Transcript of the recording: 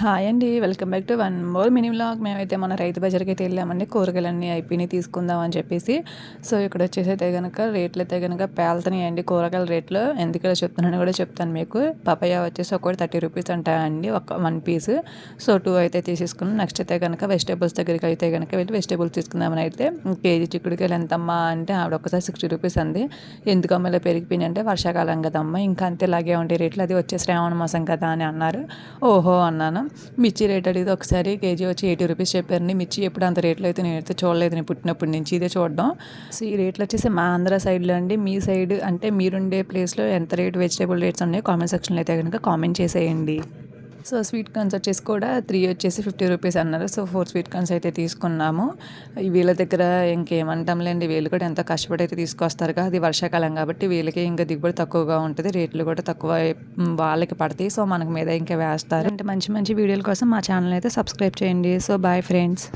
Hi అండి welcome back to one more mini vlog. మేమైతే మన రైతు బజార్కి అయితే వెళ్ళామండి కూరగాయలన్నీ అయిపోయినాయి తీసుకుందాం అని చెప్పేసి. సో ఇక్కడ వచ్చేసి అయితే కనుక రేట్లు అయితే కనుక పేలుతున్నాయండి కూరగాయల రేట్లు. ఎందుకు చెప్తున్నాను కూడా చెప్తాను మీకు. పపాయ వచ్చేసి ఒకటి థర్టీ రూపీస్ అంటాయండి ఒక వన్ పీస్. సో టూ అయితే తీసేసుకున్నాం. నెక్స్ట్ అయితే కనుక వెజిటేబుల్స్ దగ్గరికి అయితే కనుక వెళ్ళి వెజిటేబుల్స్ తీసుకుందామని అయితే. కేజీ చిక్కుడుకాయలు ఎంతమ్మా అంటే ఆవిడ ఒకసారి సిక్స్టీ రూపీస్ అంది. ఎందుకమ్మ ఇలా పెరిగిపోయినాయి అంటే వర్షాకాలం కదమ్మా ఇంకా అంతేలాగే ఉండే రేట్లు. అది వచ్చే శ్రావణ మాసం కదా అని అన్నారు. ఓహో అన్నాను. మిర్చి రేట్ అడిగితే ఒకసారి కేజీ వచ్చి ఎయిటీ రూపీస్ చెప్పారని మిర్చి ఎప్పుడు అంత రేట్లు అయితే నేనైతే చూడలేదు. నేను పుట్టినప్పటి నుంచి ఇదే చూడడం. సో ఈ రేట్లు వచ్చేసి మా ఆంధ్ర సైడ్లో అండి. మీ సైడ్ అంటే మీరుండే ప్లేస్లో ఎంత రేట్ వెజిటేబుల్ రేట్స్ ఉన్నాయో కామెంట్ సెక్షన్లో అయితే కనుక కామెంట్ చేసేయండి. సో స్వీట్ కార్న్స్ వచ్చేసి కూడా త్రీ వచ్చేసి ఫిఫ్టీ రూపీస్ అన్నారు. సో ఫోర్ స్వీట్ కార్న్స్ అయితే తీసుకున్నాము. వీళ్ళ దగ్గర ఇంకేమంటాంలేండి వీళ్ళు కూడా ఎంతో కష్టపడి అయితే తీసుకొస్తారు కదా అది వర్షాకాలం కాబట్టి వీళ్ళకి ఇంకా దిగుబడి తక్కువగా ఉంటుంది రేట్లు కూడా తక్కువ వాళ్ళకి పడతాయి. సో మనకు మీద ఇంకా వేస్తారు. అంటే మంచి మంచి వీడియోల కోసం మా ఛానల్ అయితే సబ్స్క్రైబ్ చేయండి. So bye friends.